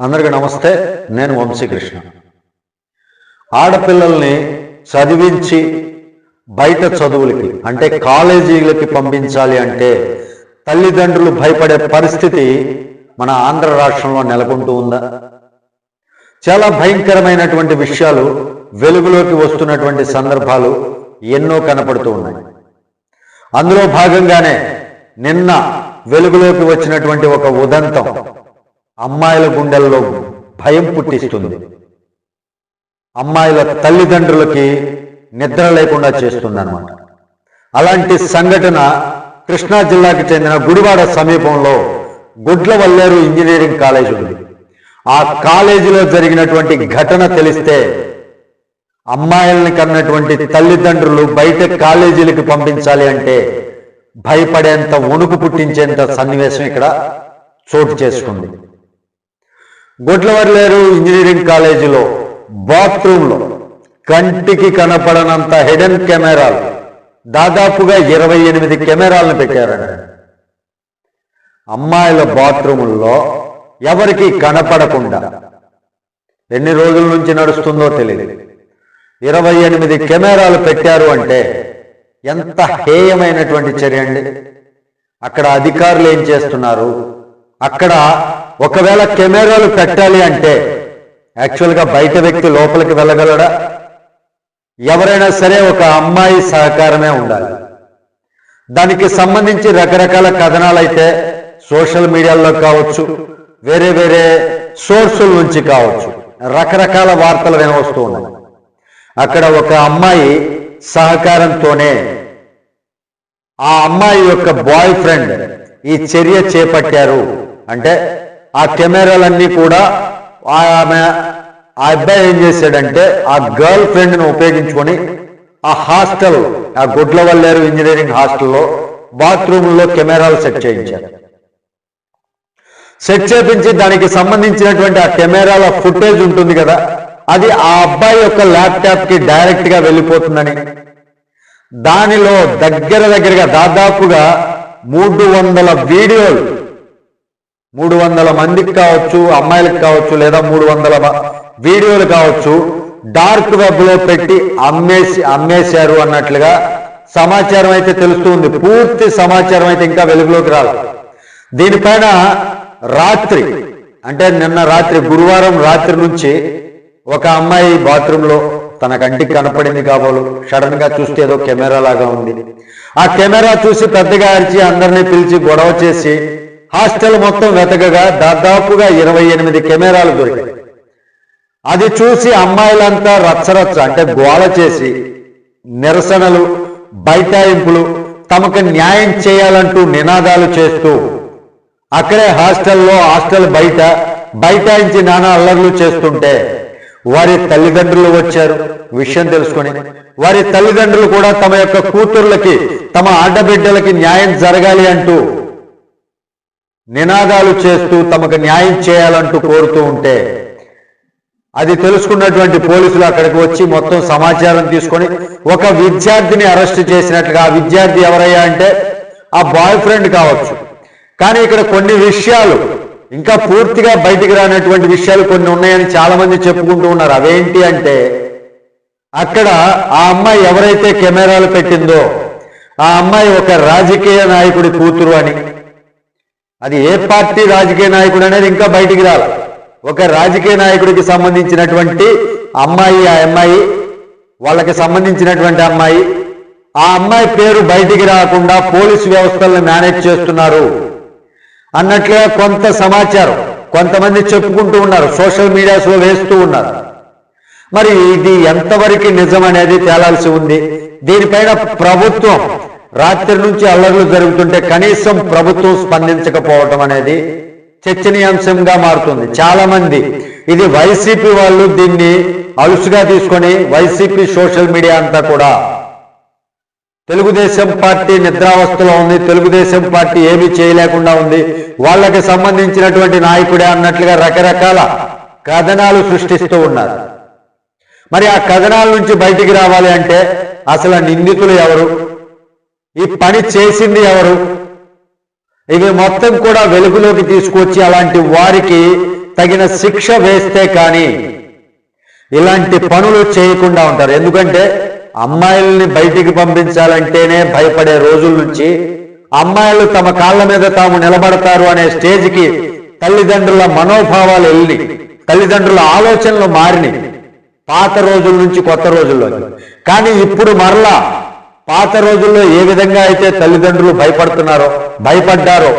అందరికీ నమస్తే నేను వంశీకృష్ణ. ఆడపిల్లల్ని చదివించి బయట చదువులకి అంటే కాలేజీలకి పంపించాలి అంటే తల్లిదండ్రులు భయపడే పరిస్థితి మన ఆంధ్ర రాష్ట్రంలో నెలకొంటూ ఉందా? చాలా భయంకరమైనటువంటి విషయాలు వెలుగులోకి వస్తున్నటువంటి సందర్భాలు ఎన్నో కనపడుతూ ఉన్నాయి. అందులో భాగంగానే నిన్న వెలుగులోకి వచ్చినటువంటి ఒక ఉదంతం అమ్మాయిల గుండెల్లో భయం పుట్టిస్తుంది. అమ్మాయిల తల్లిదండ్రులకి నిద్ర లేకుండా చేస్తుందన్నమాట. అలాంటి సంఘటన కృష్ణా జిల్లాకి చెందిన గుడివాడ సమీపంలో గుడ్లవల్లేరు ఇంజనీరింగ్ కాలేజ్ ఉంది. ఆ కాలేజీలో జరిగినటువంటి ఘటన తెలిస్తే అమ్మాయిల్ని కన్నటువంటి తల్లిదండ్రులు బయట కాలేజీలకు పంపించాలి అంటే భయపడేంత వణుకు పుట్టించేంత సన్నివేశం ఇక్కడ చోటు చేసుకుంది. గుడ్లవర్లేరు ఇంజనీరింగ్ కాలేజీలో బాత్రూంలో. కంటికి కనపడనంత హిడెన్ కెమెరాలు. దాదాపుగా ఇరవై ఎనిమిది కెమెరాలను పెట్టారండి అమ్మాయిల బాత్రూముల్లో ఎవరికి కనపడకుండా. ఎన్ని రోజుల నుంచి నడుస్తుందో తెలియదు ఇరవై ఎనిమిది కెమెరాలు పెట్టారు అంటే ఎంత హేయమైనటువంటి చర్య అండి? అక్కడ అధికారులు ఏం చేస్తున్నారు? అక్కడ ఒకవేళ కెమెరాలు పెట్టాలి అంటే యాక్చువల్గా బయట వ్యక్తి లోపలికి వెళ్ళగలడా? ఎవరైనా సరే ఒక అమ్మాయి సహకారమే ఉండాలి. దానికి సంబంధించి రకరకాల కథనాలు అయితే సోషల్ మీడియాలో కావచ్చు వేరే వేరే సోర్సుల నుంచి కావచ్చు రకరకాల వార్తలు వినవస్తూ ఉన్నాయి. అక్కడ ఒక అమ్మాయి సహకారంతోనే ఆ అమ్మాయి యొక్క బాయ్ ఫ్రెండ్ ఈ చర్య చేపట్టారు అంటే ఆ కెమెరాలన్నీ కూడా ఆమె ఆ అబ్బాయి ఏం చేశాడంటే ఆ గర్ల్ ఫ్రెండ్ని ఉపయోగించుకొని ఆ హాస్టల్ ఆ గుడ్లవల్లేరు ఇంజనీరింగ్ హాస్టల్లో బాత్రూంలో కెమెరాలు సెట్ చేయించారు. సెట్ చేపించి దానికి సంబంధించినటువంటి ఆ కెమెరాల ఫుటేజ్ ఉంటుంది కదా అది ఆ అబ్బాయి యొక్క ల్యాప్టాప్కి డైరెక్ట్గా వెళ్ళిపోతుందని. దానిలో దగ్గర దగ్గరగా దాదాపుగా మూడు వందల వీడియోలు మూడు వందల మందికి కావచ్చు అమ్మాయిలకు కావచ్చు లేదా మూడు వందల వీడియోలు కావచ్చు డార్క్ వెబ్లో పెట్టి అమ్మేసి అమ్మేశారు అన్నట్లుగా సమాచారం అయితే తెలుస్తుంది పూర్తి సమాచారం అయితే ఇంకా వెలుగులోకి రాదు దీనిపైన రాత్రి అంటే నిన్న రాత్రి గురువారం రాత్రి నుంచి ఒక అమ్మాయి బాత్రూంలో తన కంటికి కనపడింది కాబోలు. సడన్గా చూస్తే ఏదో కెమెరా లాగా ఉంది. ఆ కెమెరా చూసి పెద్దగా అరిచి అందరినీ పిలిచి గొడవ చేసి హాస్టల్ మొత్తం వెతకగా దాదాపుగా ఇరవై ఎనిమిది కెమెరాలు దొరికాయి. అది చూసి అమ్మాయిలంతా రచ్చరచ్చ అంటే గోల చేసి నిరసనలు బైఠాయింపులు తమకు న్యాయం చేయాలంటూ నినాదాలు చేస్తూ అక్కడే హాస్టల్లో హాస్టల్ బయట బైఠాయించి నానా అల్లర్లు చేస్తుంటే వారి తల్లిదండ్రులు వచ్చారు. విషయం తెలుసుకొని వారి తల్లిదండ్రులు కూడా తమ యొక్క కూతుర్లకి తమ ఆడబిడ్డలకి న్యాయం జరగాలి అంటూ నినాదాలు చేస్తూ తమకు న్యాయం చేయాలంటూ కోరుతూ ఉంటే అది తెలుసుకున్నటువంటి పోలీసులు అక్కడికి వచ్చి మొత్తం సమాచారం తీసుకొని ఒక విద్యార్థిని అరెస్ట్ చేసినట్లుగా ఆ విద్యార్థి ఎవరయ్యా అంటే ఆ బాయ్ ఫ్రెండ్ కావచ్చు. కానీ ఇక్కడ కొన్ని విషయాలు ఇంకా పూర్తిగా బయటికి రానటువంటి విషయాలు కొన్ని ఉన్నాయని చాలా మంది చెప్పుకుంటూ ఉన్నారు. అవేంటి అంటే అక్కడ ఆ అమ్మాయి ఎవరైతే కెమెరాలు పెట్టిందో ఆ అమ్మాయి ఒక రాజకీయ నాయకుడి కూతురు అని అది ఏ పార్టీ రాజకీయ నాయకుడు అనేది ఇంకా బయటికి రాల. ఒక రాజకీయ నాయకుడికి సంబంధించినటువంటి అమ్మాయి ఆ అమ్మాయి వాళ్ళకి సంబంధించినటువంటి అమ్మాయి ఆ అమ్మాయి పేరు బయటికి రాకుండా పోలీసు వ్యవస్థలను మేనేజ్ చేస్తున్నారు అన్నట్లుగా కొంత సమాచారం కొంతమంది చెప్పుకుంటూ ఉన్నారు సోషల్ మీడియాస్లో వేస్తూ ఉన్నారు. మరి ఇది ఎంతవరకు నిజం అనేది తేలాల్సి ఉంది? దీనిపైన ప్రభుత్వం రాత్రి నుంచి అల్లర్లు జరుగుతుంటే కనీసం ప్రభుత్వం స్పందించకపోవటం అనేది చర్చనీయాంశంగా మారుతుంది. చాలా మంది ఇది వైసీపీ వాళ్ళు దీన్ని అలుసుగా తీసుకొని వైసీపీ సోషల్ మీడియా అంతా కూడా తెలుగుదేశం పార్టీ నిద్రావస్థలో ఉంది తెలుగుదేశం పార్టీ ఏమీ చేయలేకుండా ఉంది. వాళ్ళకి సంబంధించినటువంటి నాయకుడే అన్నట్లుగా రకరకాల కథనాలు సృష్టిస్తూ ఉన్నారు. మరి ఆ కథనాల నుంచి బయటికి రావాలి అంటే అసలు నిందితులు ఎవరు? ఈ పని చేసింది ఎవరు? ఇవి మొత్తం కూడా వెలుగులోకి తీసుకొచ్చి అలాంటి వారికి తగిన శిక్ష వేస్తే కానీ ఇలాంటి పనులు చేయకుండా ఉంటారు. ఎందుకంటే అమ్మాయిల్ని బయటికి పంపించాలంటేనే భయపడే రోజుల నుంచి అమ్మాయిలు తమ కాళ్ళ మీద తాము నిలబడతారు అనే స్టేజ్కి తల్లిదండ్రుల మనోభావాలు వెళ్ళి తల్లిదండ్రుల ఆలోచనలు మారినాయి పాత రోజుల నుంచి కొత్త రోజుల్లో కానీ ఇప్పుడు మరలా పాత రోజుల్లో ఏ విధంగా అయితే తల్లిదండ్రులు భయపడుతున్నారో భయపడ్డారో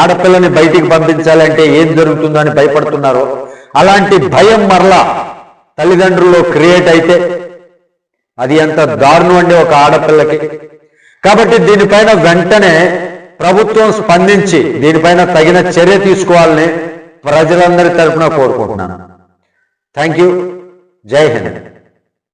ఆడపిల్లని బయటికి పంపించాలంటే ఏం జరుగుతుందో అని భయపడుతున్నారో అలాంటి భయం మరలా తల్లిదండ్రుల్లో క్రియేట్ అయితే అది ఎంత దారుణం అండి ఒక ఆడపిల్లకి. కాబట్టి దీనిపైన వెంటనే ప్రభుత్వం స్పందించి దీనిపైన తగిన చర్య తీసుకోవాలని ప్రజలందరి తరఫున కోరుకుంటున్నాను. Thank you. జై హింద్.